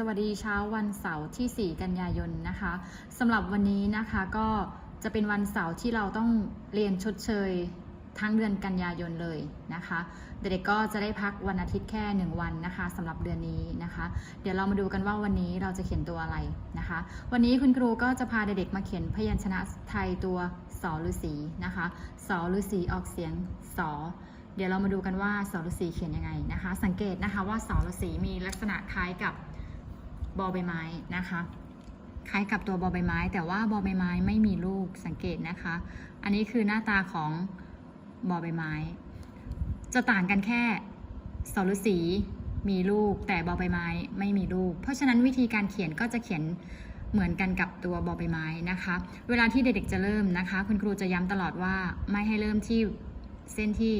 สวัสดีเช้าวันเสาร์ที่ 4 กันยายนนะคะสำหรับวันนี้นะคะก็จะเป็นวันเสาร์ที่เราต้องเรียนชดเชยทั้งเดือนกันยายนเลยนะคะเด็กๆก็จะได้พักวันอาทิตย์แค่ 1 วันนะคะสำหรับเดือนนี้นะคะ เดี๋ยวเรามาดูกันว่าวันนี้เราจะเขียนตัวอะไรนะคะ วันนี้คุณครูก็จะพาเด็กๆมาเขียนพยัญชนะไทยตัวสอฤาษีนะคะสอฤาษีออกเสียงสอเดี๋ยวเรามาดูกันว่าสอฤาษีเขียนยังไงนะคะ สังเกตนะคะว่าสอฤาษีมีลักษณะคล้ายกับ บอใบไม้นะคะคล้ายกับตัวบอใบไม้ แต่ว่าบอใบไม้ไม่มีลูกสังเกตนะคะ อันนี้คือหน้าตาของบอใบไม้ จะต่างกันแค่สอฤาษีมีลูกแต่บอใบไม้ไม่มีลูก เพราะฉะนั้นวิธีการเขียนก็จะเขียนเหมือนกันกับตัวบอใบไม้นะคะ เวลาที่เด็กๆจะเริ่มนะคะ คุณครูจะย้ำตลอดว่าไม่ให้เริ่มที่เส้นที่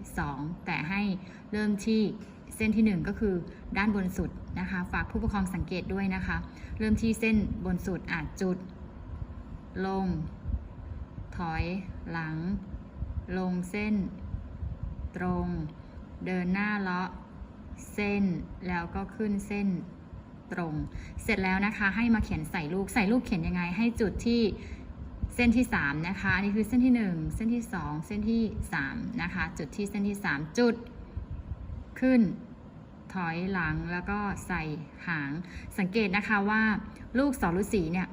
2 แต่ให้เริ่มที่ เส้นที่ 1 ก็คือด้านบนสุดนะคะ ฝากผู้ปกครองสังเกตด้วยนะคะ เริ่มที่เส้นบนสุดอาจจุด ลง ถอย หลัง ลงเส้น ตรง เดินหน้าเลาะ เส้นแล้วก็ขึ้นเส้นตรง เสร็จแล้วนะคะให้มาเขียนใส่ลูกใส่ลูกเขียนยังไง ให้จุดที่เส้นที่ 3 นะคะ อันนี้คือเส้นที่ 1 เส้นที่ 2 เส้นที่ 3 นะคะ จุดที่เส้นที่ 3 จุด ขึ้น ถอยหลังแล้วก็ใส่หาง สังเกตนะคะว่าลูกสอฤาษีเนี่ย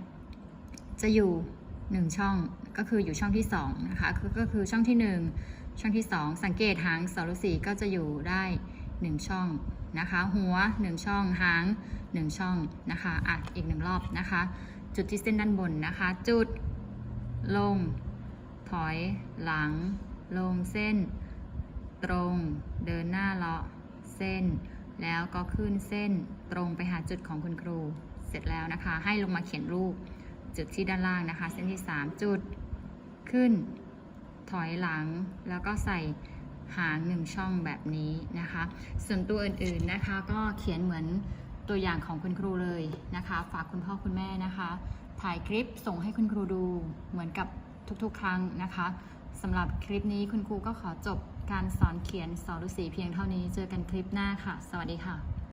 จะอยู่ 1 ช่องก็คืออยู่ช่องที่2นะคะก็คือช่องที่ 1 ช่องที่ 2 สังเกตหางสอฤาษีก็จะอยู่ได้ 1 ช่องนะคะ หัว 1 ช่องหาง 1 ช่องนะคะอะอีกหนึ่งรอบนะคะ จุดที่เส้นด้านบนนะคะ จุดลง ถอยหลัง ลงเส้น ตรงเดินหน เส้น แล้วก็ขึ้นเส้นตรงไปหาจุดของคุณครู เสร็จแล้วนะคะ ให้ลงมาเขียนรูปจุดที่ด้านล่างนะคะ เส้นที่ 3 จุดขึ้น ถอยหลังแล้วก็ใส่หางหนึ่งช่องแบบนี้นะคะ ส่วนตัวอื่นๆนะคะ ก็เขียนเหมือนตัวอย่างของคุณครูเลยนะคะ ฝากคุณพ่อคุณแม่นะคะ ถ่ายคลิปส่งให้คุณครูดูเหมือนกับทุกๆ ครั้งนะคะ สำหรับคลิปนี้คุณครูก็ขอจบการสอนเขียนสอนฤาษีเพียงเท่านี้ เจอกันคลิปหน้าค่ะ สวัสดีค่ะ